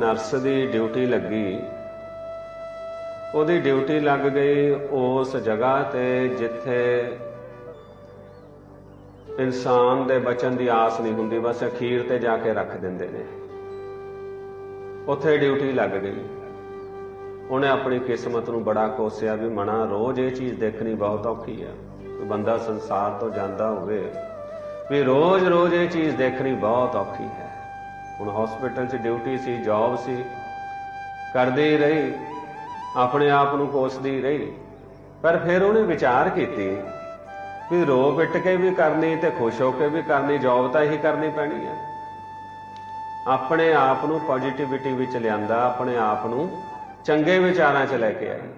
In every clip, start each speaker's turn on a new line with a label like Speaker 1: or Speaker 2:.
Speaker 1: Nurse ਦੀ duty ਲੱਗੀ। ਉਹਦੀ duty ਲੱਗ ਗਈ ਉਸ ਜਗ੍ਹਾ ਤੇ ਜਿੱਥੇ ਇਨਸਾਨ ਦੇ ਬਚਨ ਦੀ ਆਸ ਨਹੀਂ ਹੁੰਦੀ, ਬਸ ਅਖੀਰ ਤੇ ਜਾ ਕੇ ਰੱਖ ਦਿੰਦੇ ਨੇ। ਉੱਥੇ ਡਿਊਟੀ ਲੱਗ ਗਈ। ਉਹਨੇ ਆਪਣੀ ਕਿਸਮਤ ਨੂੰ ਬੜਾ ਕੋਸਿਆ ਵੀ ਮਨਾ, ਰੋਜ਼ ਇਹ ਚੀਜ਼ ਦੇਖਣੀ ਬਹੁਤ ਔਖੀ ਆ। ਬੰਦਾ ਸੰਸਾਰ ਤੋਂ ਜਾਂਦਾ ਹੋਵੇ ਵੀ ਰੋਜ਼-ਰੋਜ਼ ਇਹ ਚੀਜ਼ ਦੇਖਣੀ ਬਹੁਤ ਔਖੀ ਹੈ। ਹੁਣ ਹਸਪੀਟਲ 'ਚ ਡਿਊਟੀ ਸੀ ਜੌਬ ਸੀ, ਕਰਦੀ ਰਹੀ, ਆਪਣੇ ਆਪ ਨੂੰ ਕੋਸਦੀ ਰਹੀ। ਪਰ ਫਿਰ ਉਹਨੇ ਵਿਚਾਰ ਕੀਤੀ ਵੀ ਰੋ ਪਿੱਟ ਕੇ ਵੀ ਕਰਨੀ ਤੇ ਖੁਸ਼ ਹੋ ਕੇ ਵੀ ਕਰਨੀ ਜੌਬ ਤਾਂ ਹੀ ਕਰਨੀ ਪੈਣੀ ਹੈ ਆਪਣੇ ਆਪ ਨੂੰ ਪੋਜ਼ਿਟਿਵਿਟੀ ਵਿੱਚ ਲਿਆਂਦਾ, ਆਪਣੇ ਆਪ ਨੂੰ ਚੰਗੇ ਵਿਚਾਰਾਂ 'ਚ ਲੈ ਕੇ ਆਈ।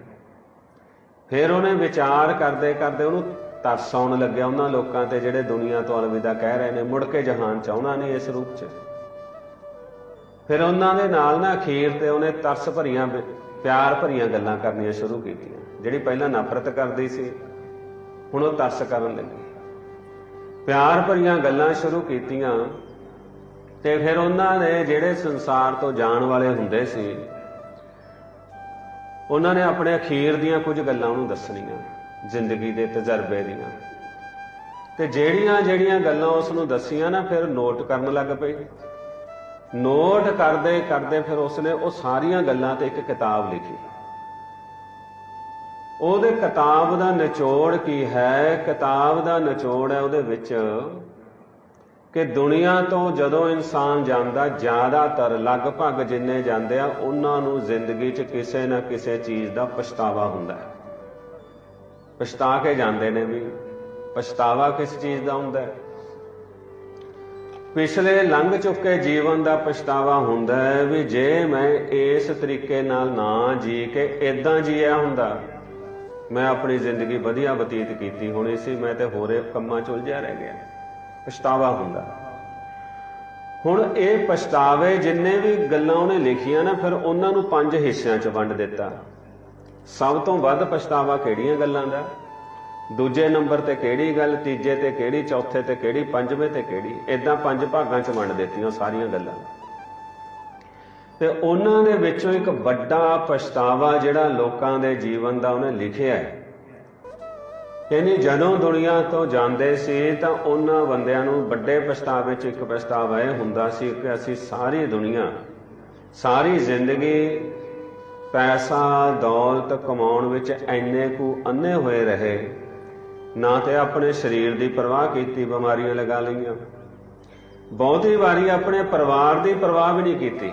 Speaker 1: ਫਿਰ ਉਹਨੇ ਵਿਚਾਰ ਕਰਦੇ ਕਰਦੇ ਉਹਨੂੰ ਤਰਸ ਆਉਣ ਲੱਗਿਆ ਉਹਨਾਂ ਲੋਕਾਂ ਤੇ ਜਿਹੜੇ ਦੁਨੀਆ ਤੋਂ ਅਲਵਿਦਾ ਕਹਿ ਰਹੇ ਨੇ, ਮੁੜ ਕੇ ਜਹਾਨ ਚਾਹੁੰਦਾ ਨਹੀਂ ਇਸ ਰੂਪ 'ਚ। ਫਿਰ ਉਹਨਾਂ ਦੇ ਨਾਲ ਨਾ ਅਖੀਰ ਤੇ ਉਹਨੇ ਤਰਸ ਭਰੀਆਂ, ਪਿਆਰ ਭਰੀਆਂ ਗੱਲਾਂ ਕਰਨੀਆਂ ਸ਼ੁਰੂ ਕੀਤੀਆਂ, ਜਿਹੜੀ ਪਹਿਲਾਂ ਨਫ਼ਰਤ ਕਰਦੀ ਸੀ, ਹੁਣ ਉਹ ਤਰਸ ਕਰਨ ਲੱਗੀ। ਪਿਆਰ ਭਰੀਆਂ ਗੱਲਾਂ ਸ਼ੁਰੂ ਕੀਤੀਆਂ ਤੇ ਫਿਰ ਉਹਨਾਂ ਨੇ ਜਿਹੜੇ ਸੰਸਾਰ ਤੋਂ ਜਾਣ ਵਾਲੇ ਹੁੰਦੇ ਸੀ, ਉਹਨਾਂ ਨੇ ਆਪਣੇ ਅਖੀਰ ਦੀਆਂ ਕੁਝ ਗੱਲਾਂ ਉਹਨੂੰ ਦੱਸਣੀਆਂ, ਜ਼ਿੰਦਗੀ ਦੇ ਤਜਰਬੇ ਦੀਆਂ। ਤੇ ਜਿਹੜੀਆਂ ਜਿਹੜੀਆਂ ਗੱਲਾਂ ਉਸ ਨੂੰ ਦੱਸੀਆਂ ਨਾ, ਫਿਰ ਨੋਟ ਕਰਨ ਲੱਗ ਪਈ ਨੋਟ ਕਰਦੇ ਕਰਦੇ ਫਿਰ ਉਸਨੇ ਉਹ ਸਾਰੀਆਂ ਗੱਲਾਂ ਤੇ ਇੱਕ ਕਿਤਾਬ ਲਿਖੀ। ਉਹਦੇ ਕਿਤਾਬ ਦਾ ਨਿਚੋੜ ਕੀ ਹੈ? ਕਿਤਾਬ ਦਾ ਨਿਚੋੜ ਹੈ ਉਹਦੇ ਵਿੱਚ ਕਿ ਦੁਨੀਆ ਤੋਂ ਜਦੋਂ ਇਨਸਾਨ ਜਾਂਦਾ, ਜ਼ਿਆਦਾਤਰ ਲਗਭਗ ਜਿੰਨੇ ਜਾਂਦੇ ਆ, ਉਹਨਾਂ ਨੂੰ ਜ਼ਿੰਦਗੀ 'ਚ ਕਿਸੇ ਨਾ ਕਿਸੇ ਚੀਜ਼ ਦਾ ਪਛਤਾਵਾ ਹੁੰਦਾ ਹੈ। ਪਛਤਾ ਕੇ ਜਾਂਦੇ ਨੇ ਵੀ, ਪਛਤਾਵਾ ਕਿਸ ਚੀਜ਼ ਦਾ ਹੁੰਦਾ ਹੈ? ਪਿਛਲੇ ਲੰਘ ਚੁੱਕੇ ਜੀਵਨ ਦਾ ਪਛਤਾਵਾ ਹੁੰਦਾ ਹੈ ਵੀ ਜੇ ਮੈਂ ਇਸ ਤਰੀਕੇ ਨਾਲ ਨਾ ਜੀ ਕੇ ਇਦਾਂ ਜੀਆ ਹੁੰਦਾ। ਮੈਂ ਆਪਣੀ ਜ਼ਿੰਦਗੀ ਵਧੀਆ ਬਤੀਤ ਕੀਤੀ ਹੋਣੀ ਸੀ, ਮੈਂ ਤੇ ਹੋਰੇ ਕੰਮਾਂ 'ਚ ਉਲਝਿਆ ਰਹਿ ਗਿਆ। ਪਛਤਾਵਾ ਹੁੰਦਾ। ਹੁਣ ਇਹ ਪਛਤਾਵੇ ਜਿੰਨੇ ਵੀ ਗੱਲਾਂ ਉਹਨੇ ਲਿਖੀਆਂ ਨਾ, ਫਿਰ ਉਹਨਾਂ ਨੂੰ ਪੰਜ ਹਿੱਸਿਆਂ 'ਚ ਵੰਡ ਦਿੱਤਾ। ਸਭ ਤੋਂ ਵੱਧ ਪਛਤਾਵਾ ਕਿਹੜੀਆਂ ਗੱਲਾਂ ਦਾ? ਦੂਜੇ ਨੰਬਰ ਤੇ ਕਿਹੜੀ ਗੱਲ, ਤੀਜੇ ਤੇ ਕਿਹੜੀ, ਚੌਥੇ ਤੇ ਕਿਹੜੀ, ਪੰਜਵੇਂ ਤੇ ਕਿਹੜੀ ਇਦਾਂ ਪੰਜ ਭਾਗਾਂ 'ਚ ਵੰਡ ਦਿੱਤੀਆਂ ਸਾਰੀਆਂ ਗੱਲਾਂ। ਤੇ ਉਹਨਾਂ ਦੇ ਵਿੱਚੋਂ ਇੱਕ ਵੱਡਾ ਪਛਤਾਵਾ ਜਿਹੜਾ ਲੋਕਾਂ ਦੇ ਜੀਵਨ ਦਾ ਉਹਨੇ ਲਿਖਿਆ ਹੈ। ਕਹਿੰਦੇ ਜਦੋਂ ਦੁਨੀਆ ਤੋਂ ਜਾਂਦੇ ਸੀ ਤਾਂ ਉਹਨਾਂ ਬੰਦਿਆਂ ਨੂੰ ਵੱਡੇ ਪਛਤਾਵੇ 'ਚ ਇੱਕ ਪਛਤਾਵਾ ਇਹ ਹੁੰਦਾ ਸੀ ਕਿ ਅਸੀਂ ਸਾਰੀ ਦੁਨੀਆ, ਸਾਰੀ ਜ਼ਿੰਦਗੀ ਪੈਸਾ, ਦੌਲਤ ਕਮਾਉਣ ਵਿੱਚ ਐਨੇ ਕੁ ਅੰਨੇ ਹੋਏ ਰਹੇ। ਨਾ ਤੇ ਆਪਣੇ ਸਰੀਰ ਦੀ ਪਰਵਾਹ ਕੀਤੀ, ਬਿਮਾਰੀਆਂ ਲਗਾ ਲਈਆਂ। ਬਹੁਤੀ ਵਾਰੀ ਆਪਣੇ ਪਰਿਵਾਰ ਦੀ ਪਰਵਾਹ ਵੀ ਨਹੀਂ ਕੀਤੀ।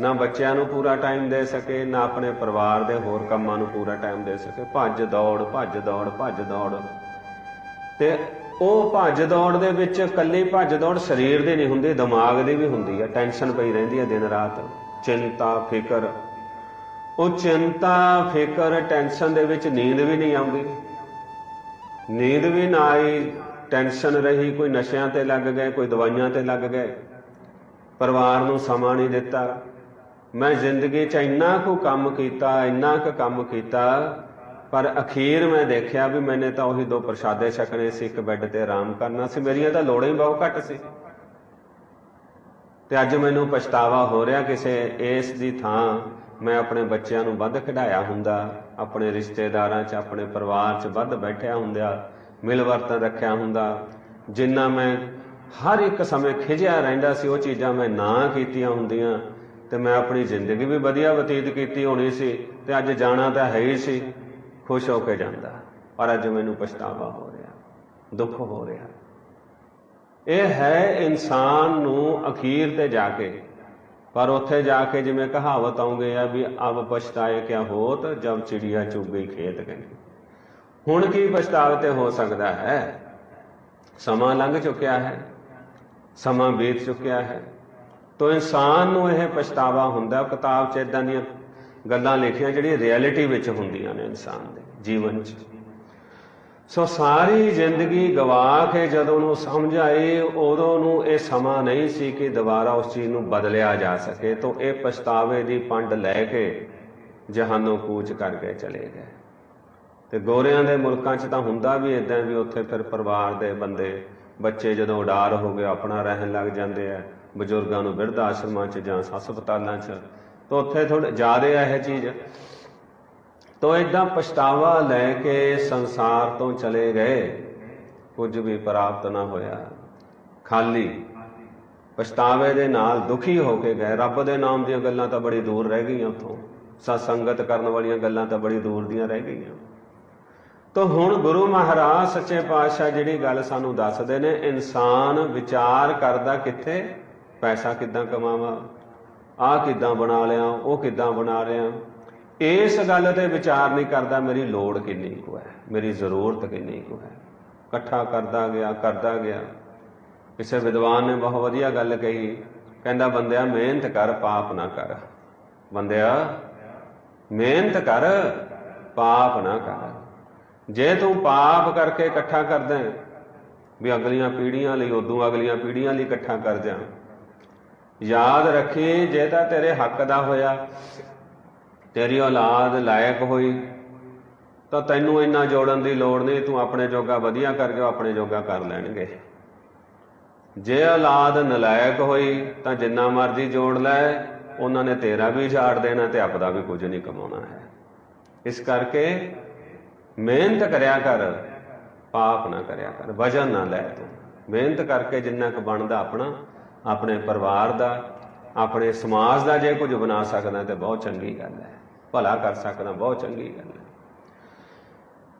Speaker 1: ਨਾ ਬੱਚਿਆਂ ਨੂੰ ਪੂਰਾ ਟਾਈਮ ਦੇ ਸਕੇ, ਨਾ ਆਪਣੇ ਪਰਿਵਾਰ ਦੇ ਹੋਰ ਕੰਮਾਂ ਨੂੰ ਪੂਰਾ ਟਾਈਮ ਦੇ ਸਕੇ। ਭੱਜ ਦੌੜ ਭੱਜ ਦੌੜ ਭੱਜ ਦੌੜ। ਤੇ ਉਹ ਭੱਜ ਦੌੜ ਦੇ ਵਿੱਚ ਇਕੱਲੀ ਭੱਜ ਦੌੜ ਸਰੀਰ ਦੀ ਨਹੀਂ ਹੁੰਦੀ, ਦਿਮਾਗ ਦੀ ਵੀ ਹੁੰਦੀ ਹੈ ਟੈਨਸ਼ਨ ਪਈ ਰਹਿੰਦੀ ਹੈ ਦਿਨ ਰਾਤ। ਚਿੰਤਾ, ਫਿਕਰ। ਉਹ ਚਿੰਤਾ, ਫਿਕਰ, ਟੈਨਸ਼ਨ ਦੇ ਵਿੱਚ ਨੀਂਦ ਵੀ ਨਹੀਂ ਆਉਂਦੀ। ਨੀਂਦ ਵੀ ਨਾ ਆਈ ਟੈਨਸ਼ਨ ਰਹੀ, ਕੋਈ ਨਸ਼ਿਆਂ ਤੇ ਲੱਗ ਗਏ, ਕੋਈ ਦਵਾਈਆਂ ਤੇ ਲੱਗ ਗਏ। ਪਰਿਵਾਰ ਨੂੰ ਸਮਾਂ ਨਹੀਂ ਦਿੱਤਾ। ਮੈਂ ਜ਼ਿੰਦਗੀ 'ਚ ਇੰਨਾ ਕੁ ਕੰਮ ਕੀਤਾ, ਇੰਨਾ ਕੁ ਕੰਮ ਕੀਤਾ, ਪਰ ਅਖੀਰ ਮੈਂ ਦੇਖਿਆ ਵੀ ਮੈਨੇ ਤਾਂ ਉਹੀ ਦੋ ਪ੍ਰਸ਼ਾਦੇ ਛਕਣੇ ਸੀ, ਇੱਕ ਬੈੱਡ ਤੇ ਆਰਾਮ ਕਰਨਾ ਸੀ। ਮੇਰੀਆਂ ਤਾਂ ਲੋੜਾਂ ਹੀ ਬਹੁਤ ਘੱਟ ਸੀ। ਤੇ ਅੱਜ ਮੈਨੂੰ ਪਛਤਾਵਾ ਹੋ ਰਿਹਾ ਕਿਸੇ ਇਸ ਦੀ ਥਾਂ ਮੈਂ ਆਪਣੇ ਬੱਚਿਆਂ ਨੂੰ ਵੱਧ ਖਿਡਾਇਆ ਹੁੰਦਾ, ਆਪਣੇ ਰਿਸ਼ਤੇਦਾਰਾਂ 'ਚ, ਆਪਣੇ ਪਰਿਵਾਰ 'ਚ ਵੱਧ ਬੈਠਿਆ ਹੁੰਦਾ, ਮਿਲ ਵਰਤਨ ਰੱਖਿਆ ਹੁੰਦਾ। ਜਿੰਨਾ ਮੈਂ ਹਰ ਇੱਕ ਸਮੇਂ ਖਿਜਿਆ ਰਹਿੰਦਾ ਸੀ, ਉਹ ਚੀਜ਼ਾਂ ਮੈਂ ਨਾ ਕੀਤੀਆਂ ਹੁੰਦੀਆਂ ਤੇ ਮੈਂ ਆਪਣੀ ਜ਼ਿੰਦਗੀ ਵੀ ਵਧੀਆ ਬਤੀਤ ਕੀਤੀ ਹੋਣੀ ਸੀ ਤੇ ਅੱਜ ਜਾਣਾ ਤਾਂ ਹੈ ਹੀ ਸੀ। ਖੁਸ਼ ਹੋ ਕੇ ਜਾਂਦਾ ਪਰ ਅੱਜ ਮੈਨੂੰ ਪਛਤਾਵਾ ਹੋ ਰਿਹਾ, ਦੁੱਖ ਹੋ ਰਿਹਾ। ਇਹ ਹੈ ਇਨਸਾਨ ਨੂੰ ਅਖੀਰ ਤੇ ਜਾ ਕੇ ਪਰ ਉੱਥੇ ਜਾ ਕੇ ਜਿਵੇਂ ਕਹਾਵਤ ਆਉਂਗੇ ਆ ਵੀ ਅਬ ਪਛਤਾਏ ਕਿਆ ਹੋਤ, ਜਬ ਚਿੜੀਆ ਚੁਗ ਗਈ ਖੇਤ ਕਹਿੰਦੇ। ਹੁਣ ਕੀ ਪਛਤਾਵੇ ਤੇ ਹੋ ਸਕਦਾ ਹੈ? ਸਮਾਂ ਲੰਘ ਚੁੱਕਿਆ ਹੈ, ਸਮਾਂ ਬੀਤ ਚੁੱਕਿਆ ਹੈ। ਤੋ ਇਨਸਾਨ ਨੂੰ ਇਹ ਪਛਤਾਵਾ ਹੁੰਦਾ, ਕਿਤਾਬ 'ਚ ਇਦਾਂ ਦੀਆਂ ਗੱਲਾਂ ਲਿਖੀਆਂ ਜਿਹੜੀਆਂ ਰਿਐਲਿਟੀ ਵਿੱਚ ਹੁੰਦੀਆਂ ਨੇ ਇਨਸਾਨ ਦੇ ਜੀਵਨ 'ਚ। ਸੋ ਸਾਰੀ ਜ਼ਿੰਦਗੀ ਗਵਾ ਕੇ ਜਦੋਂ ਨੂੰ ਸਮਝ ਆਈ, ਉਦੋਂ ਨੂੰ ਇਹ ਸਮਾਂ ਨਹੀਂ ਸੀ ਕਿ ਦੁਬਾਰਾ ਉਸ ਚੀਜ਼ ਨੂੰ ਬਦਲਿਆ ਜਾ ਸਕੇ। ਤੋਂ ਇਹ ਪਛਤਾਵੇ ਦੀ ਪੰਡ ਲੈ ਕੇ ਜਹਾਨੋਂ ਕੂਚ ਕਰਕੇ ਚਲੇ ਗਏ। ਤੇ ਗੋਰਿਆਂ ਦੇ ਮੁਲਕਾਂ 'ਚ ਤਾਂ ਹੁੰਦਾ ਵੀ ਇਦਾਂ ਵੀ ਉੱਥੇ ਫਿਰ ਪਰਿਵਾਰ ਦੇ ਬੰਦੇ, ਬੱਚੇ ਜਦੋਂ ਉਡਾਰ ਹੋ ਗਏ, ਆਪਣਾ ਰਹਿਣ ਲੱਗ ਜਾਂਦੇ ਆ, ਬਜ਼ੁਰਗਾਂ ਨੂੰ ਬਿਰਧ ਆਸ਼ਰਮਾਂ 'ਚ ਜਾਂ ਹਸਪਤਾਲਾਂ 'ਚ। ਤਾਂ ਉੱਥੇ ਥੋੜਾ ਜ਼ਿਆਦਾ ਹੈ ਇਹ ਚੀਜ਼ ਤੋ ਇਦਾਂ ਪਛਤਾਵਾ ਲੈ ਕੇ ਸੰਸਾਰ ਤੋਂ ਚਲੇ ਗਏ, ਕੁਝ ਵੀ ਪ੍ਰਾਪਤ ਨਾ ਹੋਇਆ। ਖਾਲੀ ਪਛਤਾਵੇ ਦੇ ਨਾਲ ਦੁਖੀ ਹੋ ਕੇ ਗਏ। ਰੱਬ ਦੇ ਨਾਮ ਦੀਆਂ ਗੱਲਾਂ ਤਾਂ ਬੜੀ ਦੂਰ ਰਹਿ ਗਈਆਂ ਉਥੋਂ। ਸਤਸੰਗਤ ਕਰਨ ਵਾਲੀਆਂ ਗੱਲਾਂ ਤਾਂ ਬੜੀ ਦੂਰ ਦੀਆਂ ਰਹਿ ਗਈਆਂ। ਤੋ ਹੁਣ ਗੁਰੂ ਮਹਾਰਾਜ, ਸੱਚੇ ਪਾਤਸ਼ਾਹ ਜਿਹੜੀ ਗੱਲ ਸਾਨੂੰ ਦੱਸਦੇ ਨੇ, ਇਨਸਾਨ ਵਿਚਾਰ ਕਰਦਾ ਕਿੱਥੇ? ਪੈਸਾ ਕਿੱਦਾਂ ਕਮਾਵਾਂ? ਆ ਕਿੱਦਾਂ ਬਣਾ ਲਿਆ? ਉਹ ਕਿੱਦਾਂ ਬਣਾ ਲਿਆ? ਇਸ ਗੱਲ ਤੇ ਵਿਚਾਰ ਨਹੀਂ ਕਰਦਾ ਮੇਰੀ ਲੋੜ ਕਿੰਨੀ ਕੁ ਹੈ, ਮੇਰੀ ਜ਼ਰੂਰਤ ਕਿੰਨੀ ਕੁ ਹੈ। ਇਕੱਠਾ ਕਰਦਾ ਗਿਆ ਕਰਦਾ ਗਿਆ। ਕਿਸੇ ਵਿਦਵਾਨ ਨੇ ਬਹੁਤ ਵਧੀਆ ਗੱਲ ਕਹੀ, ਕਹਿੰਦਾ, ਬੰਦਿਆ, ਮਿਹਨਤ ਕਰ, ਪਾਪ ਨਾ ਕਰ। ਬੰਦਿਆ, ਮਿਹਨਤ ਕਰ, ਪਾਪ ਨਾ ਕਰ। ਜੇ ਤੂੰ ਪਾਪ ਕਰਕੇ ਇਕੱਠਾ ਕਰਦਾ ਵੀ ਅਗਲੀਆਂ ਪੀੜ੍ਹੀਆਂ ਲਈ, ਉਦੋਂ ਅਗਲੀਆਂ ਪੀੜ੍ਹੀਆਂ ਲਈ ਇਕੱਠਾ ਕਰ ਜਾ। ਯਾਦ ਰੱਖੀ, ਜੇ ਤਾਂ ਤੇਰੇ ਹੱਕ ਦਾ ਹੋਇਆ ਤੇਰੀ ਔਲਾਦ ਲਾਇਕ ਹੋਈ, ਤਾਂ ਤੈਨੂੰ ਇੰਨਾ ਜੋੜਨ ਦੀ ਲੋੜ ਨਹੀਂ, ਤੂੰ ਆਪਣੇ ਜੋਗਾ ਵਧੀਆ ਕਰਕੇ ਆਪਣੇ ਜੋਗਾ ਕਰ ਲੈਣਗੇ। ਜੇ ਔਲਾਦ ਨਲਾਇਕ ਹੋਈ, ਤਾਂ ਜਿੰਨਾ ਮਰਜ਼ੀ ਜੋੜ ਲੈ, ਉਹਨਾਂ ਨੇ ਤੇਰਾ ਵੀ ਝਾੜ ਦੇਣਾ ਤੇ ਆਪਦਾ ਵੀ ਕੁਝ ਨਹੀਂ ਕਮਾਉਣਾ ਹੈ। ਇਸ ਕਰਕੇ ਮਿਹਨਤ ਕਰਿਆ ਕਰ, ਪਾਪ ਨਾ ਕਰਿਆ ਕਰ, ਵਜਨ ਨਾ ਲੈ ਤੂੰ। ਮਿਹਨਤ ਕਰਕੇ ਜਿੰਨਾ ਕੁ ਬਣਦਾ ਆਪਣਾ, ਆਪਣੇ ਪਰਿਵਾਰ ਦਾ, ਆਪਣੇ ਸਮਾਜ ਦਾ ਜੇ ਕੁਝ ਬਣਾ ਸਕਦਾ ਤੇ ਬਹੁਤ ਚੰਗੀ ਗੱਲ ਹੈ। ਭਲਾ ਕਰ ਸਕਦਾ, ਬਹੁਤ ਚੰਗੀ ਗੱਲ ਹੈ।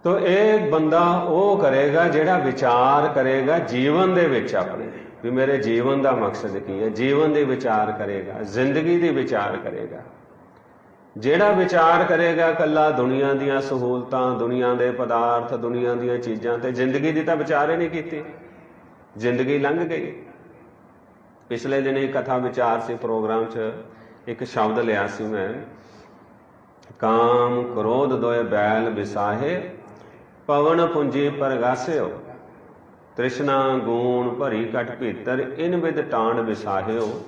Speaker 1: ਤੋ ਇਹ ਬੰਦਾ ਉਹ ਕਰੇਗਾ ਜਿਹੜਾ ਵਿਚਾਰ ਕਰੇਗਾ ਜੀਵਨ ਦੇ ਵਿੱਚ ਆਪਣੇ। ਵੀ ਮੇਰੇ ਜੀਵਨ ਦਾ ਮਕਸਦ ਕੀ ਹੈ? ਜੀਵਨ ਦੇ ਵਿਚਾਰ ਕਰੇਗਾ, ਜ਼ਿੰਦਗੀ ਦੇ ਵਿਚਾਰ ਕਰੇਗਾ। ਜਿਹੜਾ ਵਿਚਾਰ ਕਰੇਗਾ ਕੱਲਾ ਦੁਨੀਆ ਦੀਆਂ ਸਹੂਲਤਾਂ, ਦੁਨੀਆ ਦੇ ਪਦਾਰਥ, ਦੁਨੀਆ ਦੀਆਂ ਚੀਜ਼ਾਂ ਤੇ ਜ਼ਿੰਦਗੀ ਦੀ ਤਾਂ ਵਿਚਾਰ ਹੀ ਨਹੀਂ ਕੀਤੀ। ਜ਼ਿੰਦਗੀ ਲੰਘ ਗਈ। ਪਿਛਲੇ ਦਿਨ ਇੱਕ ਕਥਾ ਵਿਚਾਰ ਸੀ, ਪ੍ਰੋਗਰਾਮ 'ਚ ਇੱਕ ਸ਼ਬਦ ਲਿਆ ਸੀ ਮੈਂ। ਕਾਮ ਕ੍ਰੋਧ ਦੋਏ ਬੈਲ ਵਿਸਾਹੇ ਪਵਨ ਪੁੰਜੀ ਪਰਗਾਸਿਓ। ਤ੍ਰਿਸ਼ਨਾ ਗੂਣ ਭਰੀ ਕਟ ਭੀਤਰ, ਇਨ ਵਿਦ ਟਾਣ ਵਿਸਾਹਿਓ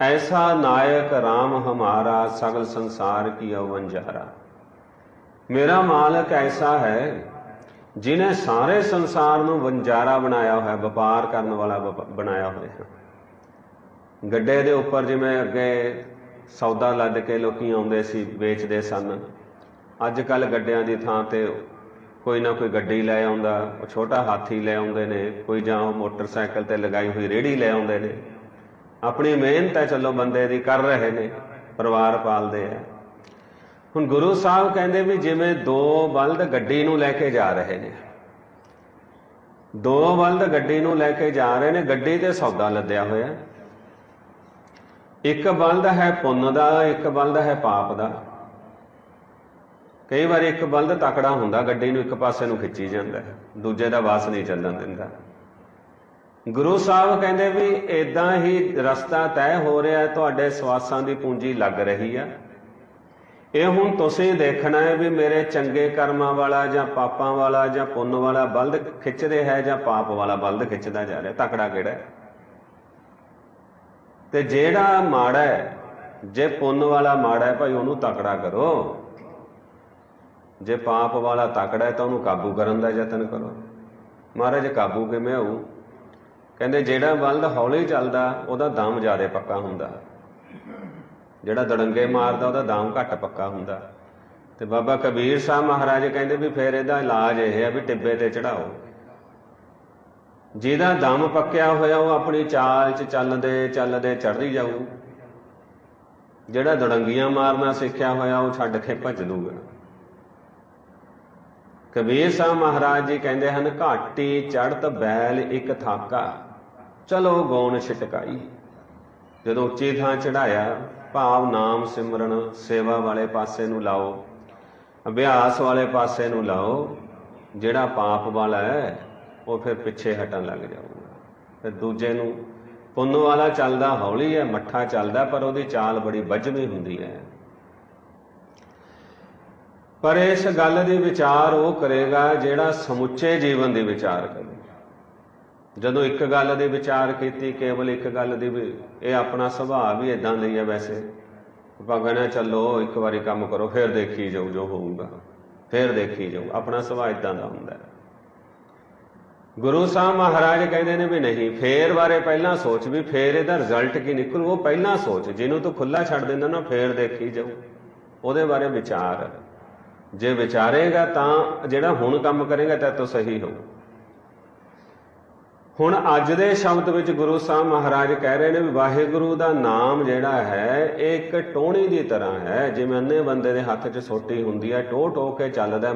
Speaker 1: ਐਸਾ ਨਾਇਕ RAM ਹਮਾਰਾ, ਸਗਲ ਸੰਸਾਰ ਕੀ ਅਵੰਜਾਰਾ ਮੇਰਾ ਮਾਲਕ ਐਸਾ ਹੈ, ਜਿਨੇ ਸਾਰੇ ਸੰਸਾਰ ਨੂੰ ਵੰਜਾਰਾ ਬਣਾਇਆ ਹੋਇਆ, ਵਪਾਰ ਕਰਨ ਵਾਲਾ ਵਪ- ਬਣਾਇਆ ਹੋਇਆ। ਗੱਡੇ ਦੇ ਉੱਪਰ ਜਿਵੇਂ ਅੱਗੇ ਸੌਦਾ ਲੱਦ ਕੇ ਲੋਕੀ ਆਉਂਦੇ ਸੀ, ਵੇਚਦੇ ਸਨ। ਅੱਜ ਕੱਲ ਗੱਡਿਆਂ ਦੀ ਥਾਂ ਤੇ ਕੋਈ ਨਾ ਕੋਈ ਗੱਡੀ ਲੈ ਆਉਂਦਾ, ਉਹ ਛੋਟਾ ਹਾਥੀ ਲੈ ਆਉਂਦੇ ਨੇ, ਕੋਈ ਜਾਂ ਉਹ ਮੋਟਰਸਾਈਕਲ ਤੇ ਲਗਾਈ ਹੋਈ ਰੇੜੀ ਲੈ ਆਉਂਦੇ ਨੇ। ਆਪਣੀ ਮਿਹਨਤ ਹੈ, ਚਲੋ ਬੰਦੇ ਦੀ ਕਰ ਰਹੇ ਨੇ, ਪਰਿਵਾਰ ਪਾਲਦੇ ਆ। ਹੁਣ ਗੁਰੂ ਸਾਹਿਬ ਕਹਿੰਦੇ ਵੀ ਜਿਵੇਂ ਦੋ ਬਲਦ ਗੱਡੀ ਨੂੰ ਲੈ ਕੇ ਜਾ ਰਹੇ ਨੇ, ਦੋ ਬਲਦ ਗੱਡੀ ਨੂੰ ਲੈ ਕੇ ਜਾ ਰਹੇ ਨੇ, ਗੱਡੀ ਤੇ ਸੌਦਾ ਲੱਦਿਆ ਹੋਇਆ। ਇੱਕ ਬਲਦ ਹੈ ਪੁੰਨ ਦਾ, ਇੱਕ ਬਲਦ ਹੈ ਪਾਪ ਦਾ। ਕਈ ਵਾਰ ਇੱਕ ਬਲਦ ਤਕੜਾ ਹੁੰਦਾ, ਗੱਡੀ ਨੂੰ ਇੱਕ ਪਾਸੇ ਨੂੰ ਖਿੱਚੀ ਜਾਂਦਾ ਦੂਜੇ ਦਾ ਵਾਸ ਨਹੀਂ ਚੱਲਣ ਦਿੰਦਾ। ਗੁਰੂ ਸਾਹਿਬ ਕਹਿੰਦੇ ਵੀ ਇਦਾਂ ਹੀ ਰਸਤਾ ਤੈਅ ਹੋ ਰਿਹਾ, ਤੁਹਾਡੇ ਸਵਾਸਾਂ ਦੀ ਪੂੰਜੀ ਲੱਗ ਰਹੀ ਆ। ਇਹ ਹੁਣ ਤੁਸੀਂ ਦੇਖਣਾ ਹੈ ਵੀ ਮੇਰੇ ਚੰਗੇ ਕਰਮਾਂ ਵਾਲਾ ਜਾਂ ਪਾਪਾਂ ਵਾਲਾ ਜਾਂ ਪੁੰਨ ਵਾਲਾ ਬਲਦ ਖਿੱਚਦੇ ਹੈ ਜਾਂ ਪਾਪ ਵਾਲਾ ਬਲਦ ਖਿੱਚਦਾ ਜਾ ਰਿਹਾ, ਤਕੜਾ ਕਿਹੜਾ ਹੈ? ਤੇ ਜਿਹੜਾ ਮਾੜਾ ਹੈ, ਜੇ ਪੁੰਨ ਵਾਲਾ ਮਾੜਾ ਹੈ, ਭਾਈ ਉਹਨੂੰ ਤਕੜਾ ਕਰੋ। ਜੇ ਪਾਪ ਵਾਲਾ ਤਕੜਾ ਹੈ, ਤਾਂ ਉਹਨੂੰ ਕਾਬੂ ਕਰਨ ਦਾ ਯਤਨ ਕਰੋ। ਮਹਾਰਾਜ, ਕਾਬੂ ਕਿਵੇਂ ਹੋਊ? ਕਹਿੰਦੇ, ਜਿਹੜਾ ਬਲਦ ਹੌਲੀ ਚੱਲਦਾ, ਉਹਦਾ ਦਮ ਜ਼ਿਆਦਾ ਪੱਕਾ ਹੁੰਦਾ। ਜਿਹੜਾ ਦੜੰਗੇ ਮਾਰਦਾ, ਉਹਦਾ ਦਮ ਘੱਟ ਪੱਕਾ ਹੁੰਦਾ। ਤੇ ਬਾਬਾ ਕਬੀਰ ਸਾਹਿਬ ਮਹਾਰਾਜ ਕਹਿੰਦੇ ਵੀ ਫਿਰ ਇਹਦਾ ਇਲਾਜ ਇਹ ਹੈ ਵੀ ਟਿੱਬੇ ਤੇ ਚੜਾਓ। ਜਿਹਦਾ ਦਮ ਪੱਕਿਆ ਹੋਇਆ ਉਹ ਆਪਣੀ ਚਾਲ 'ਚ ਚੱਲਦੇ ਚੱਲਦੇ ਚੜ੍ਹਦੀ ਜਾਊ। ਜਿਹੜਾ ਦੜੰਗੀਆਂ ਮਾਰਨਾ ਸਿੱਖਿਆ ਹੋਇਆ ਉਹ ਛੱਡ ਕੇ ਭੱਜ ਦੂਗਾ ਕਬੀਰ ਸਾਹਿਬ ਮਹਾਰਾਜ ਜੀ ਕਹਿੰਦੇ ਹਨ, ਘਾਟੀ ਚੜਤ ਬੈਲ ਇੱਕ ਥਾਕਾ, ਚਲੋ ਗੌਣ ਛਟਕਾਈ। ਜਦੋਂ ਉੱਚੀ ਥਾਂ ਚੜਾਇਆ ਭਾਵ ਨਾਮ ਸਿਮਰਨ, ਸੇਵਾ ਵਾਲੇ ਪਾਸੇ ਨੂੰ ਲਾਓ, ਅਭਿਆਸ ਵਾਲੇ ਪਾਸੇ ਨੂੰ ਲਾਓ, ਜਿਹੜਾ ਪਾਪ ਵਾਲਾ ਹੈ ਉਹ ਫਿਰ ਪਿੱਛੇ ਹਟਣ ਲੱਗ ਜਾਊਗਾ। ਫਿਰ ਦੂਜੇ ਨੂੰ, ਪੁੰਨ ਵਾਲਾ ਚੱਲਦਾ, ਹੌਲੀ ਹੈ, ਮੱਠਾ ਚੱਲਦਾ, ਪਰ ਉਹਦੀ ਚਾਲ ਬੜੀ ਵੱਜਵੀਂ ਹੁੰਦੀ ਹੈ। ਪਰ ਇਸ ਗੱਲ ਦੇ ਵਿਚਾਰ ਉਹ ਕਰੇਗਾ ਜਿਹੜਾ ਸਮੁੱਚੇ ਜੀਵਨ ਦੇ ਵਿਚਾਰ ਕਰੇ ਜਦੋਂ ਇੱਕ ਗੱਲ ਦੇ ਵਿਚਾਰ ਕੀਤੀ, ਕੇਵਲ ਇੱਕ ਗੱਲ ਦੀ ਵੀ, ਇਹ ਆਪਣਾ ਸੁਭਾਅ ਵੀ ਇਦਾਂ ਲਈ ਹੈ ਵੈਸੇ। ਆਪਾਂ ਕਹਿੰਦੇ ਚੱਲੋ, ਇੱਕ ਵਾਰੀ ਕੰਮ ਕਰੋ, ਫਿਰ ਦੇਖੀ ਜਾਊ ਜੋ ਹੋਊਗਾ। ਫਿਰ ਦੇਖੀ ਜਾਊ, ਆਪਣਾ ਸੁਭਾਅ ਇਦਾਂ ਦਾ ਹੁੰਦਾ ਹੈ। ਗੁਰੂ ਸਾਹਿਬ ਮਹਾਰਾਜ ਕਹਿੰਦੇ ਨੇ ਵੀ ਨਹੀਂ, ਫੇਰ ਬਾਰੇ ਪਹਿਲਾਂ ਸੋਚ ਵੀ ਫੇਰ ਇਹਦਾ ਰਿਜ਼ਲਟ ਕੀ ਨਿਕਲੂ, ਉਹ ਪਹਿਲਾਂ ਸੋਚ, ਜਿਹਨੂੰ ਤੂੰ ਖੁੱਲਾ ਛੱਡ ਦਿੰਦਾ ਨਾ, ਫੇਰ ਦੇਖੀ ਜਾਊ। ਉਹਦੇ ਬਾਰੇ ਵਿਚਾਰ। ਜੇ ਵਿਚਾਰੇਗਾ ਤਾਂ ਜਿਹੜਾ ਹੁਣ ਕੰਮ ਕਰੇਗਾ, ਤਾਂ ਤੋ ਸਹੀ ਹੋਊ। ਹੁਣ ਅੱਜ ਦੇ ਸ਼ਬਦ ਵਿੱਚ ਗੁਰੂ ਸਾਹਿਬ ਮਹਾਰਾਜ ਕਹਿ ਰਹੇ ਨੇ ਵੀ ਵਾਹਿਗੁਰੂ ਦਾ ਨਾਮ ਜਿਹੜਾ ਹੈ, ਇਹ ਇੱਕ ਟੋਣੀ ਦੀ ਤਰ੍ਹਾਂ ਹੈ, ਜਿਵੇਂ ਅੰਨੇ ਬੰਦੇ ਦੇ ਹੱਥ 'ਚ ਸੋਟੀ ਹੁੰਦੀ ਹੈ ਟੋ ਟੋ ਕੇ ਚੱਲਦਾ